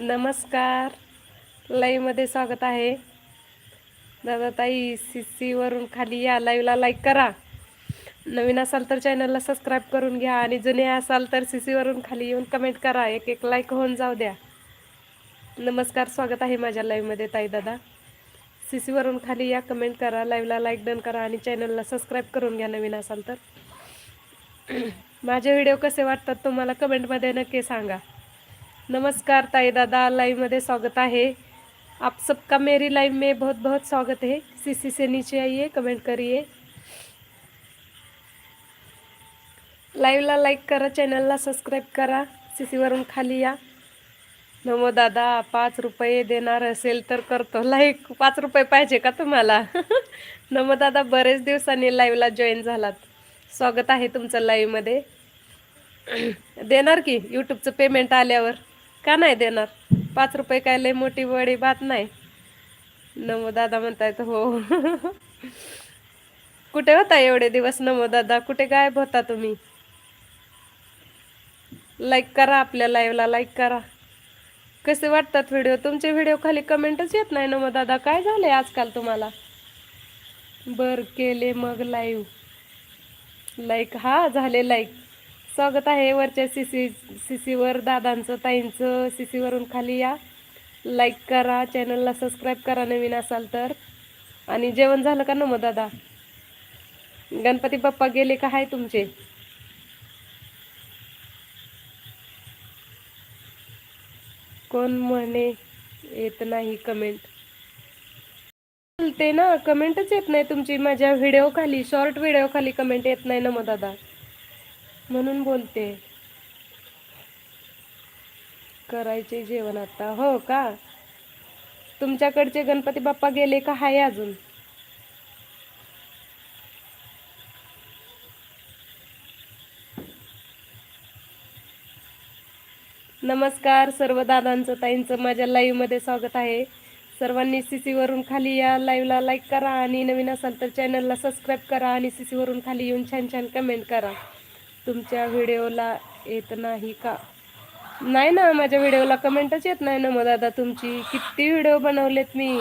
नमस्कार. लाईव्हमध्ये स्वागत आहे. दादा ताई सी सीवरून खाली या. लाईव्हला लाईक करा. नवीन असाल तर चॅनलला सबस्क्राईब करून घ्या आणि जुने असाल तर सी सीवरून खाली येऊन कमेंट करा. एक एक लाईक होऊन जाऊ द्या. नमस्कार. स्वागत आहे माझ्या लाईव्हमध्ये ताई दादा. सी सीवरून खाली या कमेंट करा. लाईव्हला लाईक डन करा आणि चॅनलला सबस्क्राईब करून घ्या नवीन असाल तर. माझे व्हिडिओ कसे वाटतात तुम्हाला कमेंटमध्ये नक्की सांगा. नमस्कार ताई दादा लाइव में स्वागत है आप सबका मेरी लाइव में बहुत बहुत स्वागत है. सीसी से नीचे आइए कमेंट करिए. लाईव्हला लाईक करा चॅनलला सबस्क्राईब करा. सीसीवरून खाली या. नमो दादा पाच रुपये देणार असेल तर करतो. लाईक पाच रुपये पाहिजे का तुम्हाला? नमो दादा बरेच दिवसांनी लाईव्हला जॉईन झालात. स्वागत आहे तुमचं लाईव्हमध्ये देणार की? यूट्यूबचं पेमेंट आल्यावर? का नाही देणार? पाच रुपये काय लय मोठी वडी बात नाही. नमो दादा म्हणतायत हो. कुठे होता एवढे दिवस नमो दादा? कुठे गायब होता तुम्ही? लाईक करा आपल्या लाईव्हला लाईक करा. कसे वाटतात व्हिडिओ तुमचे व्हिडिओ खाली कमेंटच येत नाही नमो दादा? काय झाले आजकाल तुम्हाला? बर केले मग लाईव्ह लाईक हा झाले लाईक स्वागत आहे वरच्या सीसी सीसीवर दादांचं ताईंचं. सीसीवरून खाली या. लाईक करा चॅनलला सबस्क्राईब करा नवीन असाल तर. आणि जेवण झालं का मग दादा? गणपती बाप्पा गेले का आहे तुमचे? कोण म्हणे येत नाही कमेंट बोलते ना कमेंटच येत नाही तुमची. माझ्या व्हिडिओ खाली शॉर्ट व्हिडिओ खाली कमेंट येत नाही ना मग दादा. म्हणून बोलते. करायचे जेवण आता. हो का? तुमच्याकडचे गणपती बाप्पा गेले का? हाय अजून. नमस्कार सर्व दादांचं ताईंचं. माझ्या लाईव्हमध्ये स्वागत आहे. सर्वांनी सी सीवरून खाली या लाईव्हला लाईक करा आणि नवीन असाल तर चॅनलला सबस्क्राईब करा आणि सी सीवरून खाली येऊन छान छान कमेंट करा. तुमच्या व्हिडिओला येत नाही का? नाही ना माझ्या व्हिडिओला कमेंटच येत नाही ना मग दादा तुमची किती व्हिडिओ बनवलेत मी?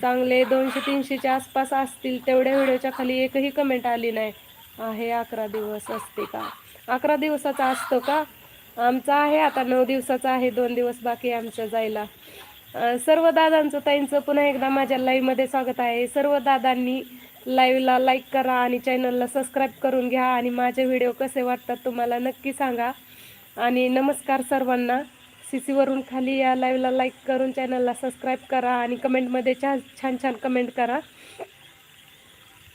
चांगले दोनशे तीनशेच्या आसपास असतील तेवढ्या व्हिडिओच्या खाली एकही कमेंट आली नाही. आहे अकरा दिवस असते का? अकरा दिवसाचा असतो का? आमचा आहे आता नऊ दिवसाचा आहे दोन दिवस बाकी आमच्या जायला. सर्व दादांचं ताईंचं पुन्हा एकदा माझ्या लाईव्हमध्ये स्वागत आहे. सर्व दादांनी लाईव्हला लाईक करा आणि चॅनलला सबस्क्राईब करून घ्या आणि माझे व्हिडिओ कसे वाटतात तुम्हाला नक्की सांगा. आणि नमस्कार सर्वांना. सी सीवरून खाली या लाईव्हला लाईक करून चॅनलला सबस्क्राईब करा आणि कमेंटमध्ये छान छान छान कमेंट करा.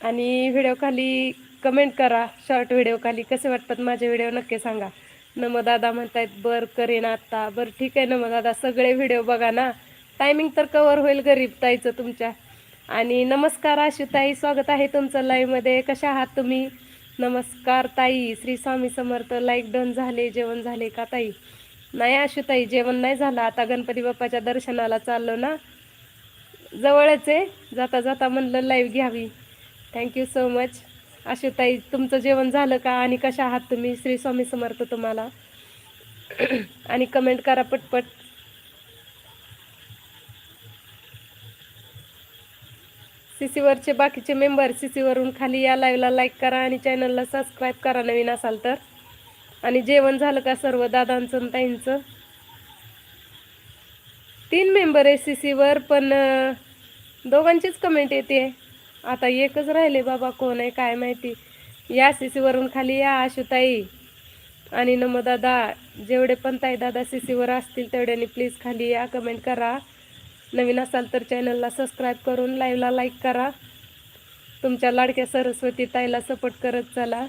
आणि व्हिडिओ खाली कमेंट करा. शॉर्ट व्हिडिओ खाली कसे वाटतात माझे व्हिडिओ नक्की सांगा. नमदादा म्हणतायत बरं करेन आत्ता बरं ठीक आहे नमदादा. सगळे व्हिडिओ बघा ना. टायमिंग तर कवर होईल गरीब ताईचं तुमच्या. आणि नमस्कार आशुताई स्वागत आहे तुमचं लाईव्हमध्ये कशा आहात तुम्ही? नमस्कार ताई श्री स्वामी समर्थ. लाईक डन झाले जेवण झाले का ताई? नाही आशुताई जेवण नाही झालं. आता गणपती बाप्पाच्या दर्शनाला चाललो ना. जवळच आहे. जाता जाता म्हणलं लाईव्ह घ्यावी. थँक्यू सो मच आशुताई तुमचं जेवण झालं का? आणि कशा आहात तुम्ही? श्री स्वामी समर्थ तुम्हाला. आणि कमेंट करा पटपट. सीसीवरचे बाकीचे मेंबर सीसीवरून खाली या लाईव्हला लाईक करा आणि चॅनलला सबस्क्राईब करा नवीन असाल तर. आणि जेवण झालं का सर्व दादांचं ताईंचं? तीन मेंबर आहे सी सीवर पण दोघांचीच कमेंट येते. आता एकच राहिले बाबा कोण आहे काय माहिती. या सी सीवरून खाली या आशुताई आणि नमो दादा जेवढे पण ताई दादा सी सीवर असतील तेवढ्यानी प्लीज खाली या कमेंट करा. नवीन असाल तर चॅनलला सबस्क्राईब करून लाईव्हला लाईक करा. तुमच्या लाडक्या सरस्वती ताईला सपोर्ट करत चला.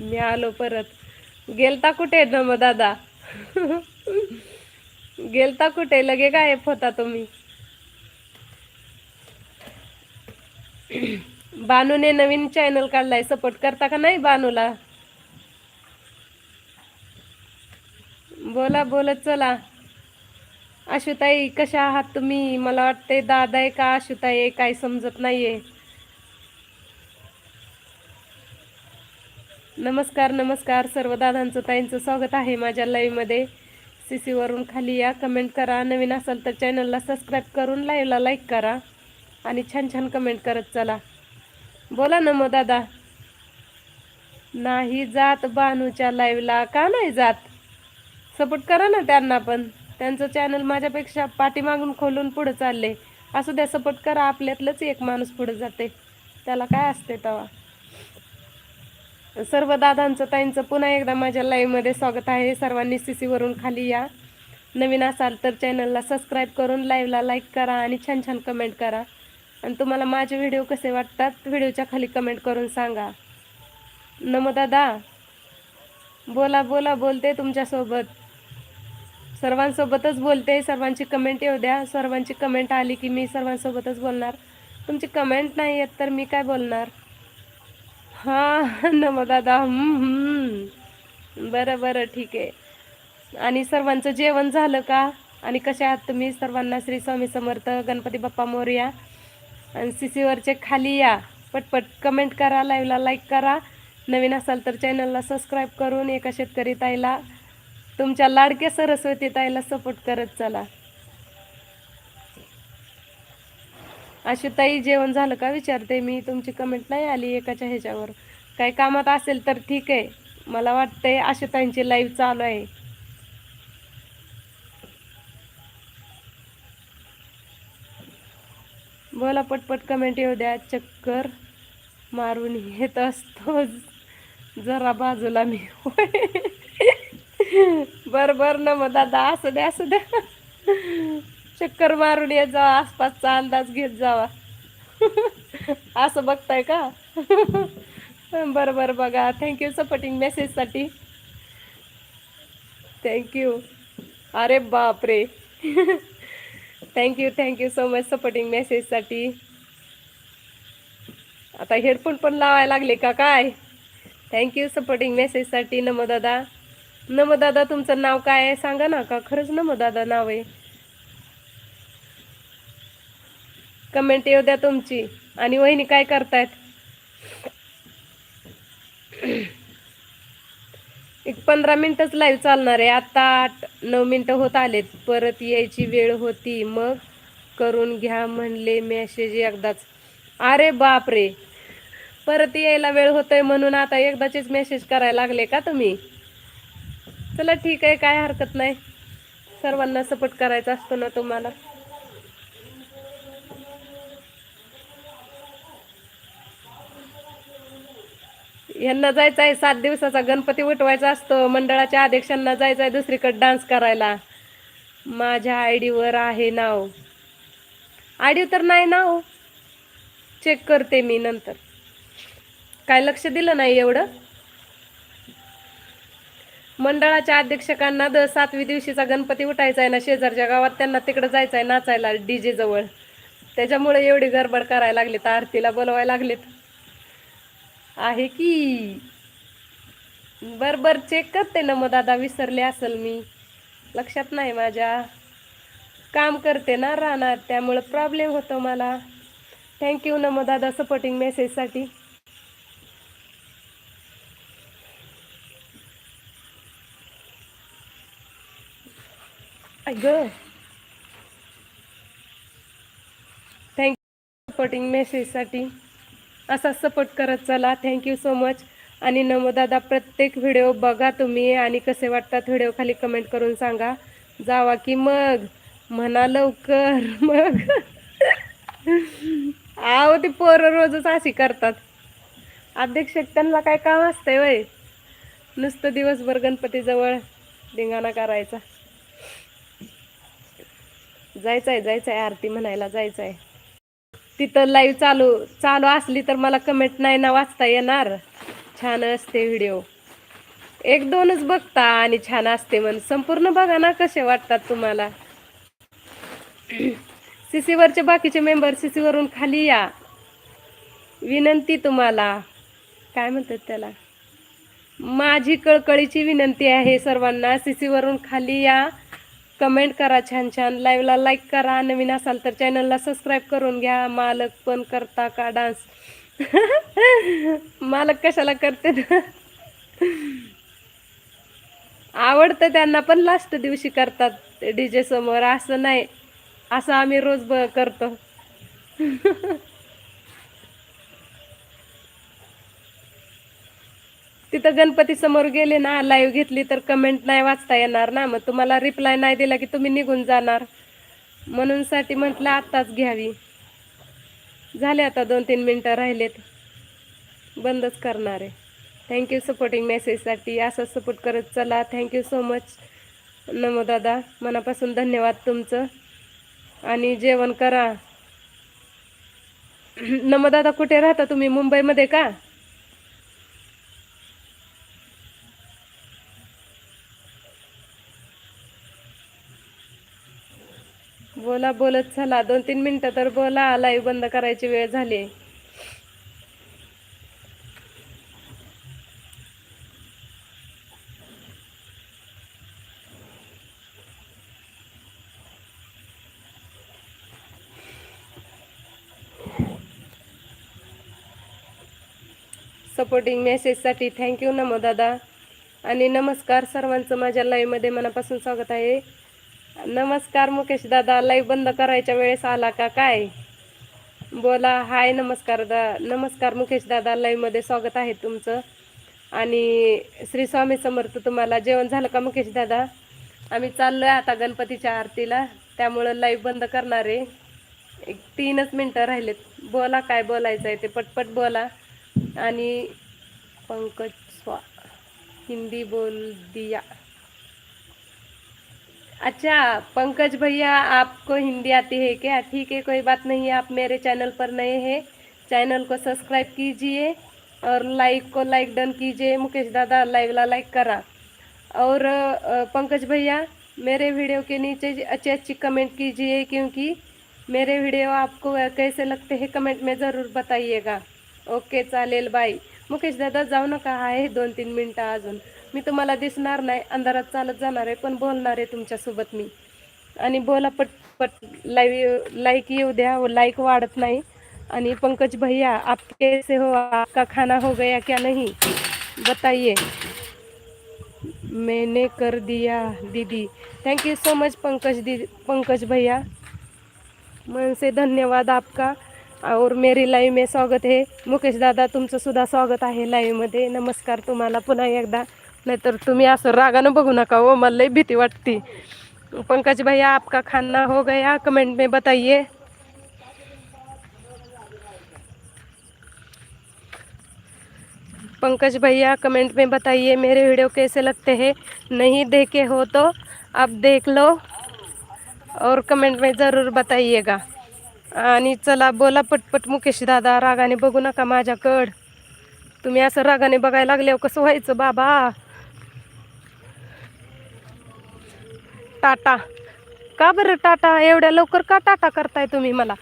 मी आलो परत. गेलता कुठे न मग दादा? गेलता कुठे? लगे गायब होता तुम्ही. बानूने नवीन चॅनल काढलाय. सपोर्ट करता का नाही बानूला? बोला बोलत चला. आशुताई कशा आहात तुम्ही? मला वाटते दादा आहे का आशुताई आहे काय समजत नाहीये. नमस्कार नमस्कार. सर्व दादांचं ताईंचं स्वागत आहे माझ्या लाईव्हमध्ये सी सीवरून खाली या कमेंट करा. नवीन असाल तर चॅनलला सबस्क्राईब करून लाईव्हला लाईक करा. आणि छान छान कमेंट करत चला. बोला ना मग दादा. नाही जात बानूच्या लाईव्हला का नाही जात? सपोर्ट करा ना त्यांना पण. त्यांचं चॅनल माझ्यापेक्षा पाठीमागून खोलून पुढं चालले असू द्या सपोर्ट करा आपल्यातलंच एक माणूस पुढे जाते त्याला काय असते तेव्हा सर्व दादांचं ताईंचं पुन्हा एकदा माझ्या लाईव्हमध्ये स्वागत आहे. सर्वांनी सी सीवरून खाली या. नवीन असाल तर चॅनलला सबस्क्राईब करून लाईव्हला लाईक करा आणि छान छान कमेंट करा. आणि तुम्हाला माझे व्हिडिओ कसे वाटतात व्हिडिओच्या खाली कमेंट करून सांगा. नमो दादा. बोला बोला बोलते तुमच्यासोबत. सर्वांसोबतच बोलते. सर्वांची कमेंट येऊ द्या. सर्वांची कमेंट आली की मी सर्वांसोबतच बोलणार. तुमची कमेंट नाही येत तर मी काय बोलणार? हां नमो दादा. बरं बरं ठीक आहे. आणि सर्वांचं जेवण झालं का? आणि कशा आहात तुम्ही? सर्वांना श्री स्वामी समर्थ गणपती बाप्पा मोर्या आणि सी सीवरचे खाली या. पटपट कमेंट करा लाईव्हला लाईक करा. नवीन असाल तर चॅनलला सबस्क्राईब करून एका शेतकरी ताईला तुमच्या लाडक्या सरस्वती ताईला सपोर्ट करत चला. अशी ताई जेवण झालं का विचारते मी तुमची कमेंट नाही आली एकाच्या ह्याच्यावर. काही कामात असेल तर ठीक आहे. मला वाटतंय आशुताईंची लाईव्ह चालू आहे. बोला पटपट कमेंट येऊ द्या. चक्कर मारून येत असतो जरा बाजूला मी. बर बर ना मग दादा असू द्या असू द्या चक्कर मारून येत जावा आसपासचा अंदाज घेत जावा. असं बघताय का? बरं बरं बघा. थँक्यू सपोर्टिंग मेसेजसाठी थँक्यू अरे बापरे. Thank you thank you so much supporting मेसेजसाठी आता हेडफोन पण लावायला लागले का काय? थँक्यू सपोर्टिंग मेसेजसाठी नमो दादा. नमदादा तुमचं नाव काय आहे? सांगा ना का? खरंच नमदादा नाव आहे. कमेंट येऊ द्या तुमची. आणि वहिनी काय करतायत? एक पंधरा मिनिटच लाईव्ह चालणार आहे. आता आठ नऊ मिनटं होत आलेत. परत यायची वेळ होती. मग करून घ्या म्हणले मेसेज एकदाच. अरे बापरे! परत यायला वेळ होतोय म्हणून आता एकदाचेच मेसेज करायला लागले का तुम्ही? चला ठीक आहे काय हरकत नाही. सर्वांना सपोर्ट करायचा असतो ना तुम्हाला. यांना जायचं आहे सात दिवसाचा गणपती उठवायचा असतो. मंडळाच्या अध्यक्षांना जायचं आहे दुसरीकडे डान्स करायला. माझ्या आय डीवर आहे नाव. आय डी तर नाही नाव चेक हो. करते मी नंतर. काय लक्ष दिलं नाही एवढं? मंडळाच्या अध्यक्षकांना द सातवी दिवशीचा गणपती उठायचा आहे ना शेजारच्या गावात त्यांना तिकडं जायचं आहे नाचायला डी जे जवळ. त्याच्यामुळे एवढी गडबड करायला लागलीत आरतीला बोलवायला लागलेत. आहे की? बर बर चेक करते ना मग दादा विसरले असेल मी. लक्षात नाही माझ्या. काम करते ना राहणार त्यामुळं प्रॉब्लेम होतो मला. थँक्यू नमो दादा सपोर्टिंग मेसेजसाठी अगं थँक्यू सपोर्टिंग मेसेजसाठी असा सपोर्ट करत चला. थँक्यू सो मच आणि नमोदादा प्रत्येक व्हिडिओ बघा तुम्ही आणि कसे वाटतात व्हिडिओ खाली कमेंट करून सांगा. जावा की मग. म्हणा लवकर. मग. आहो ती पोरं रोजच अशी करतात. अध्यक्ष त्यांना काय काम असतंय वय? नुसतं दिवसभर गणपतीजवळ धिंगाणा करायचा. जायचं आहे जायचं आहे आरती म्हणायला जायचं आहे तिथं लाईव्ह चालू चालू असली तर मला कमेंट नाही ना वाचता येणार. छान असते व्हिडिओ एक दोनच बघता आणि छान असते म्हण. संपूर्ण बघा ना कसे वाटतात तुम्हाला. सीसीवरचे बाकीचे मेंबर सीसीवरून खाली या. विनंती तुम्हाला. काय म्हणतात त्याला? माझी कळकळीची विनंती आहे सर्वांना. सीसीवरून खाली या. कमेंट करा छान छान. लाईव्हला लाईक करा. नवीन असाल तर चॅनलला सबस्क्राईब करून घ्या. मालक पण करता का डान्स मालक कशाला करते आवडतं त्यांना पण लास्ट दिवशी करतात डीजे समोर. असं नाही. असं आम्ही रोज ब करतो. तिथं गणपती समोर गेले ना लाईव्ह घेतली तर कमेंट नाही वाचता येणार ना. मग तुम्हाला रिप्लाय नाही दिला की तुम्ही निघून जाणार. म्हणून साठी म्हटलं आत्ताच घ्यावी. झाले आता दोन तीन मिनटं राहिलेत. बंदच करणार आहे. थँक्यू सपोर्टिंग मेसेजसाठी असं सपोर्ट करत चला. थँक्यू सो मच नमो दादा मनापासून धन्यवाद तुमचं. आणि जेवण करा. नमो दादा कुठे राहता तुम्ही? मुंबईमध्ये का? बोला बोलत चला. दोन तीन मिनटं तर बोला लाईव्ह बंद करायची वेळ झाली. सपोर्टिंग मेसेजसाठी थँक्यू नमो दादा. आणि नमस्कार सर्वांचं माझ्या लाईव्हमध्ये मनापासून स्वागत आहे. नमस्कार मुकेश दादा लाईव्ह बंद करायच्या वेळेस आला का काय? बोला हाय नमस्कार दा नमस्कार मुकेश दादा लाईव्हमध्ये स्वागत आहे तुमचं. आणि श्री स्वामी समर्थ तुम्हाला जेवण झालं का मुकेश दादा? आम्ही चाललो आहे आता गणपतीच्या आरतीला. त्यामुळं लाईव्ह बंद करणार आहे. एक तीनच मिनटं राहिलेत. बोला काय बोलायचं आहे ते पटपट बोला. आणि पंकज स्वा हिंदी बोल दिया. अच्छा पंकज भैया, आपको हिंदी आती है क्या? ठीक है, कोई बात नहीं, आप मेरे चैनल पर नए हैं, चैनल को सब्सक्राइब कीजिए और लाइक को लाइक डन कीजिए, मुकेश दादा लाइव ला लाइक करा। और पंकज भैया, मेरे वीडियो के नीचे अच्छी अच्छी कमेंट कीजिए, क्योंकि मेरे वीडियो आपको कैसे लगते हैं, कमेंट में ज़रूर बताइएगा। ओके, चालेल, बाय। मुकेश दादा जाऊ नका आहे दोन तीन मिनटं अजून मी तुम्हाला दिसणार नाही अंधारात चालत जाणार आहे पण बोलणार आहे तुमच्यासोबत मी. आणि बोला पट पट लाईव्ह लाईक येऊ द्या लाईक वाढत नाही. आणि पंकज भैया आप कैसे हो? आपका खाना हो गया क्या नहीं? बताइए। मैंने कर दिया दीदी। Thank you so much Pankaj दीदी पंकज भैया। मन से धन्यवाद आपका। और मेरी लाईव्ह में स्वागत है। मुकेश दादा तुमचं सुद्धा स्वागत आहे लाईव्हमध्ये नमस्कार तुम्हाला पुन्हा एकदा. नाहीतर तुम्ही असं रागानं बघू नका हो मला लई भीती वाटती. पंकज भैया आपका खाना हो गया. कमेंट में बताइए. पंकज भैया कमेंट में बताइए मेरे वीडियो कैसे लगते हैं? नहीं देखे हो तो आप देख लो और कमेंट में ज़रूर बताइएगा. आणि चला बोला पटपट मुकेश दादा रागाने बघू नका माझ्याकड. तुम्ही असं रागाने बघायला लागल्यावर हो, कसं व्हायचं बाबा? टाटा? का बरं टाटा? एवढ्या लवकर का टाटा करताय तुम्ही मला?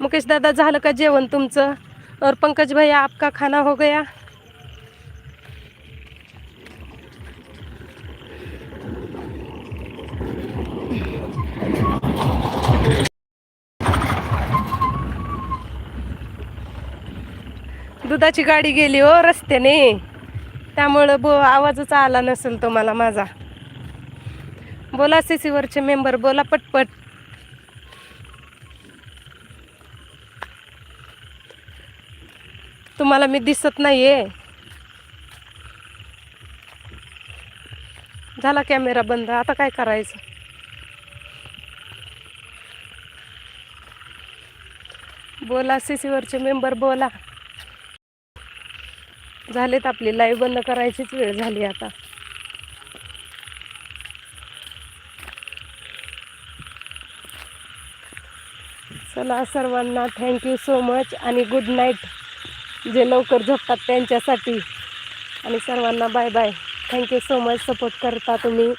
मुकेश दादा झालं का जेवण तुमचं? और पंकज भैया आपका खाना हो गया? दुधाची गाडी गेली हो रस्त्याने. त्यामुळं बो आवाजच आला नसेल तुम्हाला माझा. बोला सीसीवरचे मेंबर बोला पटपट. तुम्हाला मी दिसत नाही आहे झाला कॅमेरा बंद आता काय करायचं? बोला सीसीवरचे मेंबर बोला. झालेत आपली लाईव्ह बंद करायचीच वेळ झाली आता. चला सर्वांना थँक्यू सो मच आणि गुड नाईट जे लवकर झोपतात त्यांच्यासाठी. आणि सर्वांना bye bye thank you so much support करता तुम्ही.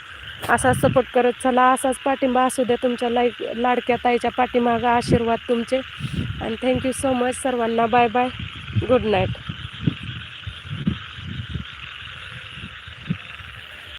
असाच सपोर्ट करत चला. असाच पाठिंबा असू द्या तुमच्या लाईक लाडक्या ताईच्या पाठीमागा आशीर्वाद तुमचे. आणि थँक्यू सो मच सर्वांना बाय बाय गुड नाईट